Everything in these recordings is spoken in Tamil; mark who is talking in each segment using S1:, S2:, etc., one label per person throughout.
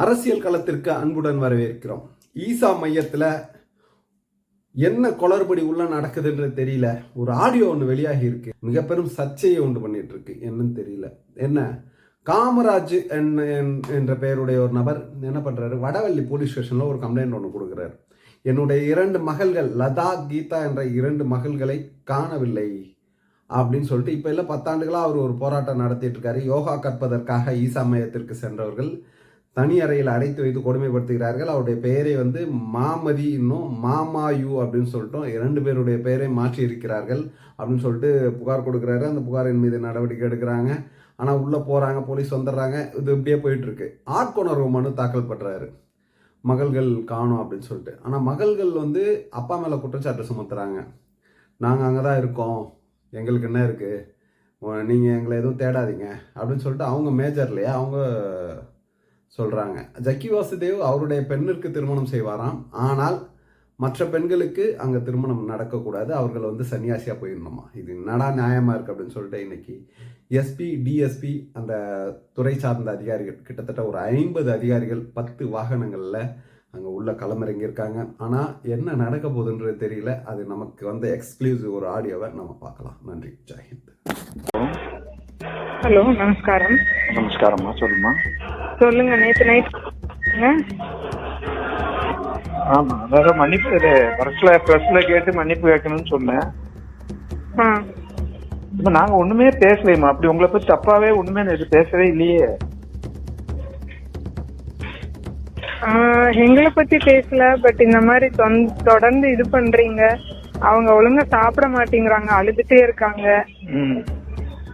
S1: அரசியல் களத்திற்கு அன்புடன் வரவேற்கிறோம். ஈசா மையத்தில் என்ன குளறுபடி உள்ள நடக்குதுன்றது தெரியல. ஒரு ஆடியோ ஒன்று வெளியாகி இருக்கு. மிக பெரும் சர்ச்சையை உண்டு பண்ணிட்டு இருக்கு. என்னன்னு தெரியல. என்ன? காமராஜ் என்- என்- என்ற பெயருடைய ஒரு நபர் என்ன பண்றாரு? வடவள்ளி போலீஸ் ஸ்டேஷன்ல ஒரு கம்ப்ளைண்ட் ஒன்று கொடுக்குறாரு. என்னுடைய இரண்டு மகள்கள் லதா கீதா என்ற இரண்டு மகள்களை காணவில்லை அப்படின்னு சொல்லிட்டு இப்போ எல்லாம் பத்தாண்டுகளாக அவர் ஒரு போராட்டம் நடத்திட்டு இருக்காரு. யோகா கற்பதற்காக ஈசா மையத்திற்கு சென்றவர்கள். தனி அறையில் அடைத்து வைத்து கொடுமைப்படுத்துகிறார்கள். அவருடைய பெயரை வந்து மாமதி இன்னும் மாமாயு அப்படின்னு சொல்லிட்டோம். இரண்டு பேருடைய பெயரை மாற்றி இருக்கிறார்கள் அப்படின்னு சொல்லிட்டு புகார் கொடுக்குறாரு. அந்த புகாரின் மீது நடவடிக்கை எடுக்கிறாங்க. ஆனால் உள்ளே போகிறாங்க போலீஸ் வந்துடுறாங்க. இது இப்படியே போயிட்டுருக்கு. ஆட்கொணர்வு மனு தாக்கல் பண்ணுறாரு மகள்கள் காணும் அப்படின்னு சொல்லிட்டு. ஆனால் மகள்கள் வந்து அப்பா மேலே குற்றச்சாட்டு சுமத்துறாங்க. நாங்கள் அங்கே தான் இருக்கோம். எங்களுக்கு என்ன இருக்குது நீங்கள் எங்களை எதுவும் தேடாதீங்க அப்படின்னு சொல்லிட்டு அவங்க மேஜர்லையே அவங்க சொல்கிறாங்க ஜக்கி வாசுதேவ் அவருடைய பெண்ணிற்கு திருமணம் செய்வாராம். ஆனால் மற்ற பெண்களுக்கு அங்கே திருமணம் நடக்கக்கூடாது. அவர்கள் வந்து சன்னியாசியாக போயிடணுமா? இது என்னடா நியாயமாக இருக்குது அப்படின்னு சொல்லிட்டு இன்னைக்கு எஸ்பி டிஎஸ்பி அந்த துறை சார்ந்த அதிகாரிகள் கிட்டத்தட்ட ஒரு ஐம்பது அதிகாரிகள் பத்து வாகனங்களில் அங்கே உள்ள களமிறங்கியிருக்காங்க. ஆனால் என்ன நடக்க போகுதுன்றது தெரியல. அது நமக்கு வந்த எக்ஸ்க்ளூசிவ் ஒரு ஆடியோவை நம்ம பார்க்கலாம். நன்றி. ஜெயஹிந்த்
S2: ஹலோ நமஸ்காரம்.
S3: நமஸ்காரம்மா சொல்லுமா
S2: சொல்லுங்க நேத்து நைட்
S3: ஆமா அதாவது மன்னிப்பு பிரஸ்ல பிரஸ்ல கேட்டு மன்னிப்பு கேட்கணும்னு சொன்னேன். இப்ப நாங்க ஒண்ணுமே பேசலையம்மா அப்படி உங்களை பத்தி தப்பாவே ஒண்ணுமே நேத்து பேசவே இல்லையே.
S2: எங்களை பத்தி பேசல பட் இந்த மாதிரி தொடர்ந்து இது பண்றீங்க. அவங்க ஒழுங்கா சாப்பிட மாட்டேங்கிறாங்க அழுதுட்டே இருக்காங்க.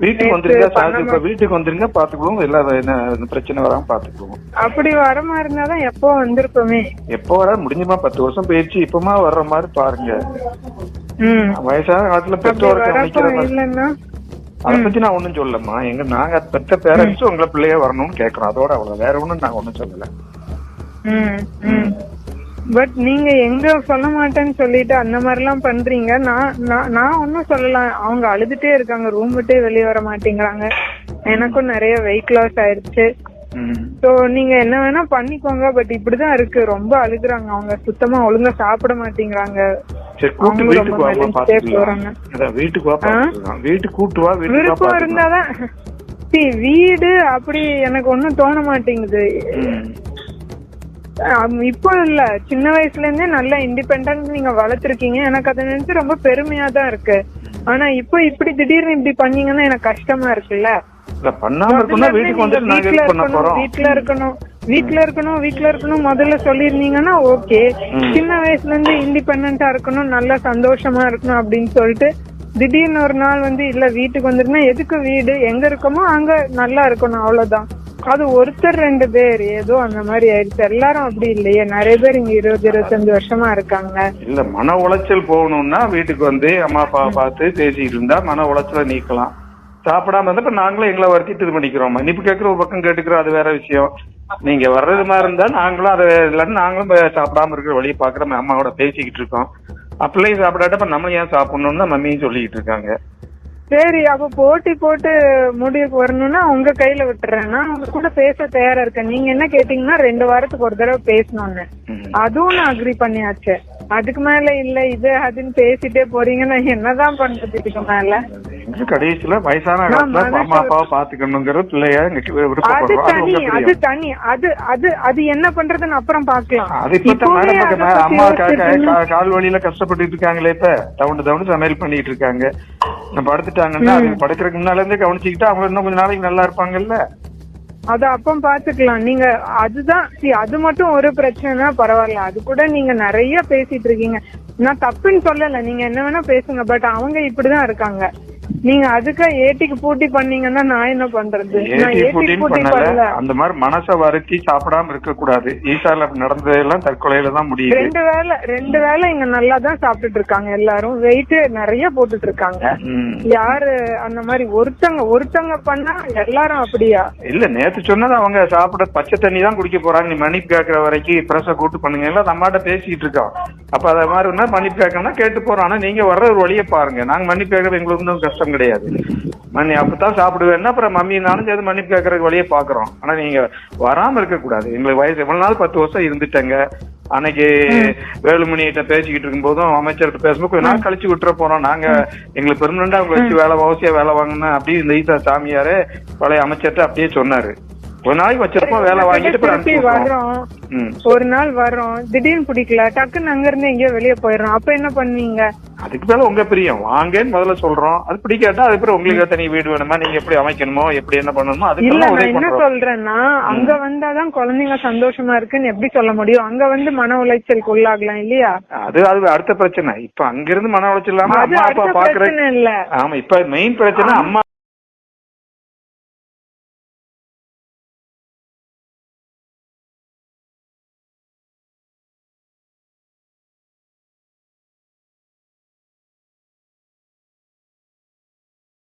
S3: வீட்டுக்கு வந்துருங்க சார். இப்ப வீட்டுக்கு வந்துருங்க பாத்துக்குவோம். இல்ல என்ன பிரச்சனை வராம பாத்துக்குவோம்.
S2: அப்படி வர மாதிரி இருந்தாதான் எப்போ வந்திருப்போமே.
S3: எப்போ வர முடிஞ்சுமா பத்து வருஷம் போயிடுச்சு இப்பமா வர்ற மாதிரி பாருங்க. வயசான காலத்துல பெற்றோரை கவனிக்கிற அதை பத்தி நான் ஒண்ணும் சொல்லலம்மா. எங்க நாங்க பெற்ற பேரண்ட்ஸ் உங்களை பிள்ளைய வரணும்னு கேக்குறோம். அதோட அவ்வளவு வேற ஒண்ணும் நாங்க ஒண்ணும் சொல்லல.
S2: பட் நீங்க எங்க சொல்ல மாட்டேன்னு சொல்லிட்டு அந்த மாதிரி எல்லாம் பண்றீங்க. நான் நான் ஒன்னும் சொல்லலாம் அவங்க அழுதுட்டே இருக்காங்க. ரூம் விட்டே வெளியே வர மாட்டேங்கிறாங்க. எனக்கும் நிறைய வெயிட் லாஸ் ஆயிருச்சு. சோ நீங்க என்ன வேணா பண்ணிக்கோங்க. பட் இப்படிதான் இருக்கு. ரொம்ப அழுகுறாங்க. அவங்க சுத்தமா ஒழுங்கா சாப்பிட மாட்டேங்கிறாங்க. விருப்பம் இருந்தாதான். வீடு அப்படி எனக்கு ஒன்னும் தோண மாட்டேங்குது. இப்போ இல்ல. சின்ன வயசுல இருந்தே நல்ல இண்டிபெண்டன்ட் நீங்க வளர்த்துருக்கீங்க. எனக்கு அதை நினைச்சு ரொம்ப பெருமையா தான் இருக்கு. ஆனா இப்போ இப்படி திடீர்னு இப்படி பண்ணீங்கன்னா எனக்கு கஷ்டமா இருக்குல்ல?
S3: பண்ண
S2: இருக்கணும் வீட்ல இருக்கணும் வீட்ல இருக்கணும் முதல்ல சொல்லிருந்தீங்கன்னா ஓகே. சின்ன வயசுல இருந்து இண்டிபெண்டா இருக்கணும் நல்ல சந்தோஷமா இருக்கணும் அப்படின்னு சொல்லிட்டு திடீர்னு ஒரு நாள் வந்து இல்ல வீட்டுக்கு வந்துருன்னா எதுக்கு வீடு எங்க இருக்கோமோ அங்க நல்லா இருக்கணும் அவ்வளவுதான். அது ஒருத்தர் ரெண்டு பேர் ஏதோ அந்த மாதிரி ஆயிடுச்சு. எல்லாரும் அப்படி இல்லையே. நிறைய பேர் இங்க இருபது இருபத்தஞ்சு வருஷமா இருக்காங்க.
S3: இல்ல மன உளைச்சல் போகணும்னா வீட்டுக்கு வந்து அம்மா அப்பா பார்த்து பேசிட்டு இருந்தா மன உளைச்சலை நீக்கலாம். சாப்பிடாம இருந்தா இப்ப நாங்களும் எங்களை வருத்திட்டு இது பண்ணிக்கிறோம். மன்னிப்பு கேட்கிற ஒரு பக்கம் கேட்டுக்கிறோம் அது வேற விஷயம். நீங்க வர்றது மாதிரி இருந்தா நாங்களும் அதை இல்லைன்னு நாங்களும் சாப்பிடாம இருக்கிற வழியை பாக்குற அம்மாவோட பேசிக்கிட்டு இருக்கோம். அப்படியே சாப்பிடாட்ட இப்ப நம்ம ஏன் சாப்பிடணும்னு மம்மியும் சொல்லிக்கிட்டு இருக்காங்க.
S2: சரி அப்ப போட்டி போட்டு முடிவுக்கு வரணும்னா உங்க கையில விட்டுறேன். நான் உங்க கூட பேச தயாரா இருக்கேன். நீங்க என்ன கேட்டீங்கன்னா ரெண்டு வாரத்துக்கு ஒரு தடவை பேசணும்னு. அதுவும் நான் அக்ரி பண்ணியாச்சு. அதுக்கு மேல இல்ல இது அதுன்னு பேசிட்டே போறீங்கன்னா என்னதான் பண்றது இதுக்கு மேல?
S3: கடைசியில வயசான காலத்துல அம்மா அப்பாவை பாத்துக்கணுங்கிற பிள்ளைய
S2: அது தனி அது தனி அது அது அது என்ன பண்றதுன்னு அப்புறம் பாக்கலாம்
S3: அது இப்ப அம்மா கால் வழியில கஷ்டப்பட்டு இருக்காங்களே இப்ப. டவுன் டவுன் சமையல் பண்ணிட்டு இருக்காங்க. படுத்துட்டாங்கன்னா படுக்கிறதுக்கு முன்னால இருந்தே கவனிச்சுக்கிட்டா அவங்க இன்னும் கொஞ்ச நாளைக்கு நல்லா இருப்பாங்கல்ல.
S2: அது அப்ப பாத்துக்கலாம். நீங்க அதுதான் அது மட்டும் ஒரு பிரச்சனைனா பரவாயில்ல. அது கூட நீங்க நிறைய பேசிட்டு இருக்கீங்க. நான் தப்புன்னு சொல்லல. நீங்க என்ன வேணா பேசுங்க. பட் அவங்க இப்படிதான் இருக்காங்க. நீங்க அதுக்கு ஏட்டிக்கு பூட்டி பண்ணீங்கன்னா நான் என்ன பண்றது?
S3: அந்த மாதிரி மனசை வருத்தி சாப்பிடாம இருக்க கூடாது ஈசால நடந்ததெல்லாம் தற்கொலையில தான் முடியுது.
S2: ரெண்டு வேளை ரெண்டு வேளை இங்க நல்லா தான் சாப்பிட்டுட்டு இருக்காங்க எல்லாரும். வெயிட் நிறைய போட்டுட்டு இருக்காங்க. யாரு அந்த மாதிரி ஒருத்தங்க ஒருத்தங்க பண்ணா எல்லாரும் அப்படியா?
S3: இல்ல நேத்து சொன்னது அவங்க சாப்பிட பச்சை தண்ணி தான் குடிக்க போறாங்க. நீ மன்னிப்பு கேட்கற வரைக்கும் பிரஷ கூட்டு பண்ணுங்க. எல்லாம் நம்மகிட்ட பேசிட்டு இருக்கோம். அப்ப அத மாதிரி இருந்தா மன்னிப்பு கேட்கணும்னா கேட்டு போறோம். ஆனா நீங்க வர்ற ஒரு வழியை பாருங்க. நாங்க மன்னிப்பு கேட்கறது எங்களுக்கு ஒன்றும் கஷ்டம் கிடையாது. மணி அப்பதான் சாப்பிடுவேன்னா அப்புறம் மம்மினாலும் சேர்ந்து மன்னிப்பு கேட்கறதுக்கு வழியே பாக்குறோம் ஆனா நீங்க வராம இருக்க கூடாது. எங்களுக்கு வயசு எவ்வளவு நாள் பத்து வருஷம் இருந்துட்டேங்க. அன்னைக்கு வேலுமணிகிட்ட பேசிக்கிட்டு இருக்கும் போதும் அமைச்சர்கிட்ட பேசும்போது கொஞ்ச நாள் கழிச்சு விட்டுற போறோம். நாங்க எங்களுக்கு பெர்மனண்டா அவங்க வச்சு வேலை அவசியா வேலை வாங்கணும் அப்படி இந்த ஈசா சாமியாரு பழைய அமைச்சர்கிட்ட அப்படியே சொன்னாரு. ஒரு நாளைக்கு வச்சிருப்போம் வேலை வாங்கிட்டு அப்புறம்
S2: திருப்பி
S3: அனுப்பிச்சு விட்டுருவோம்.
S2: வர்றோம்.
S3: ம்.
S2: ஒரு நாள் வர்றோம். திடீர்னு பிடிக்கல. டக்குன்னு அங்க இருந்து எங்கேயோ வெளியே போயிடுறோம். அப்ப என்ன பண்ணுவீங்க?
S3: அதுக்கு மேல உங்க பிரியம். வாங்கன்னு முதல்ல சொல்றோம். அது பிடிக்காட்டா அதுக்கப்புறம் உங்களுக்கு தனி வீடு வேணுமா? நீங்க எப்படி அமைக்கணுமோ எப்படி என்ன பண்ணணுமோ
S2: இல்ல
S3: அதுக்கெல்லாம்
S2: நான் என்ன சொல்றேன்னா அங்க வந்தாதான் குழந்தைங்க சந்தோஷமா இருக்குன்னு எப்படி சொல்ல முடியும்? அங்க வந்து மன உளைச்சலுக்கு உள்ளாகலாம் இல்லையா?
S3: அது அது அடுத்த பிரச்சனை. இப்ப அங்கிருந்து மன உளைச்சல் இல்லாம
S2: அது
S3: அம்மா அப்பா
S2: அடுத்த
S3: பாக்குற
S2: பிரச்சனை இல்ல.
S3: ஆமா இப்ப மெயின் பிரச்சனை அம்மா